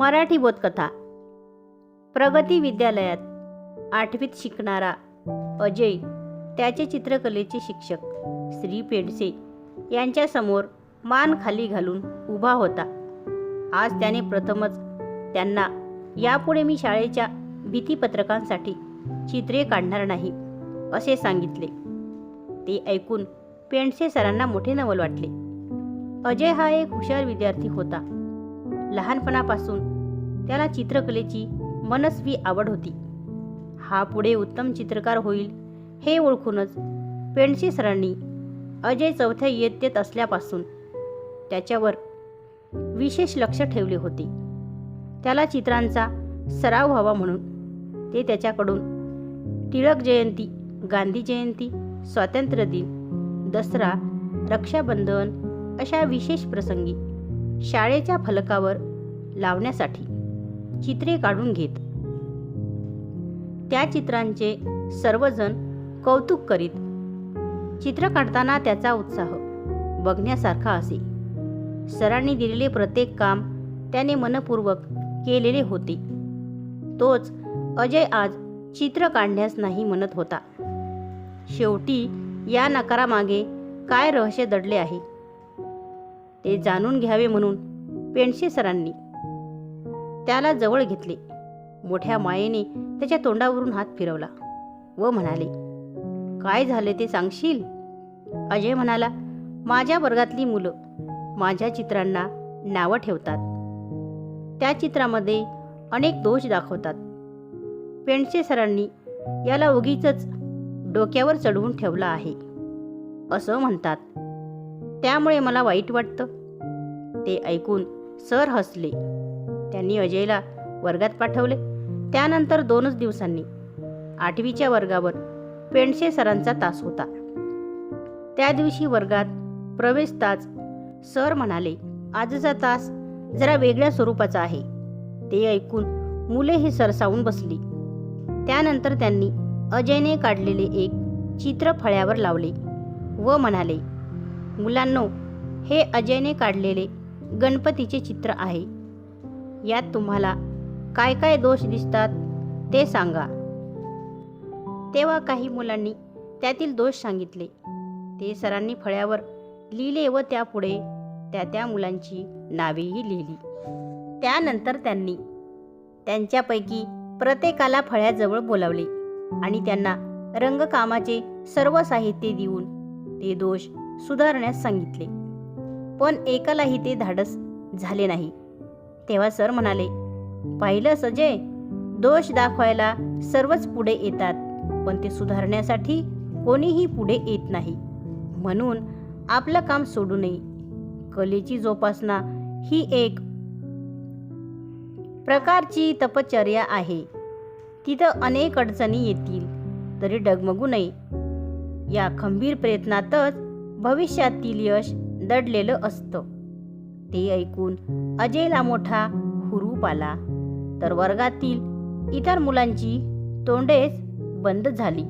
मराठी बोधकथा. प्रगती विद्यालयात आठवीत शिकणारा अजय त्याचे चित्रकलेचे शिक्षक श्री पेडसे यांच्यासमोर मान खाली घालून उभा होता. आज त्याने प्रथमच त्यांना यापुढे मी शाळेच्या भीतीपत्रकांसाठी चित्रे काढणार नाही असे सांगितले. ते ऐकून पेंडसे सरांना मोठे नवल वाटले. अजय हा एक हुशार विद्यार्थी होता. लहानपणापासून त्याला चित्रकलेची मनस्वी आवड होती. हा पुढे उत्तम चित्रकार होईल हे ओळखूनच पेंडशी सरांनी अजय चौथ्या इयत्तेत असल्यापासून त्याच्यावर विशेष लक्ष ठेवले होते. त्याला चित्रांचा सराव व्हावा म्हणून ते त्याच्याकडून टिळक जयंती गांधी जयंती स्वातंत्र्य दिन दसरा रक्षाबंधन अशा विशेष प्रसंगी शाळेच्या फलकावर लावण्यासाठी चित्रे काढून घेत. त्या चित्रांचे सर्वजण कौतुक करीत चित्र काढताना त्याचा उत्साह बघण्यासारखा असे. सरांनी दिलेले प्रत्येक काम त्याने मनपूर्वक केलेले होते. तोच अजय आज चित्र काढण्यास नाही म्हणत होता. शेवटी या नकारामागे काय रहस्य दडले आहे? ते जाणून घ्यावे म्हणून पेंडसे सरांनी त्याला जवळ घेतले. मोठ्या मायेने त्याच्या तोंडावरून हात फिरवला व म्हणाले काय झाले ते सांगशील? अजय म्हणाला माझ्या वर्गातली मुलं माझ्या चित्रांना नावं ठेवतात. त्या चित्रामध्ये अनेक दोष दाखवतात. पेंडसे सरांनी याला उगीच डोक्यावर चढवून ठेवला आहे. असं म्हणतात. त्यामुळे मला वाईट वाटतं. ते ऐकून सर हसले. त्यांनी अजयला वर्गात पाठवले. त्यानंतर दोनच दिवसांनी आठवीच्या वर्गावर पेंडसे सरांचा तास होता. त्या दिवशी वर्गात प्रवेशताच सर म्हणाले आजचा तास जरा वेगळ्या स्वरूपाचा आहे. ते ऐकून मुले ही सरसावून बसली. त्यानंतर त्यांनी अजयने काढलेले एक चित्र फळ्यावर लावले व म्हणाले मुलांनो हे अजयने काढलेले गणपतीचे चित्र आहे. यात तुम्हाला काय काय दोष दिसतात ते सांगा. तेव्हा काही मुलांनी त्यातील दोष सांगितले. ते सरांनी फळ्यावर लिहिले व त्यापुढे त्या त्या मुलांची नावेही लिहिली. त्यानंतर त्यांनी त्यांच्यापैकी प्रत्येकाला फळ्याजवळ बोलावले आणि त्यांना रंगकामाचे सर्व साहित्य देऊन ते दोष सुधारण्यास सांगितले. पण एकालाही ते धाडस झाले नाही. तेव्हा सर म्हणाले पाहिलं सजय दोष दाखवायला सर्वच पुढे येतात पण ते सुधारण्यासाठी कोणीही पुढे येत नाही. म्हणून आपलं काम सोडू नये. कलेची जोपासना ही एक प्रकारची तपचर्या आहे. तिथं अनेक अडचणी येतील तरी डगमगू नये. या खंबीर प्रयत्नातच भविष्यातील यश दडलेलं असतं. ते ऐकून अजयला मोठा हुरूप आला. तर वर्गातील इतर मुलांची तोंडेच बंद झाली.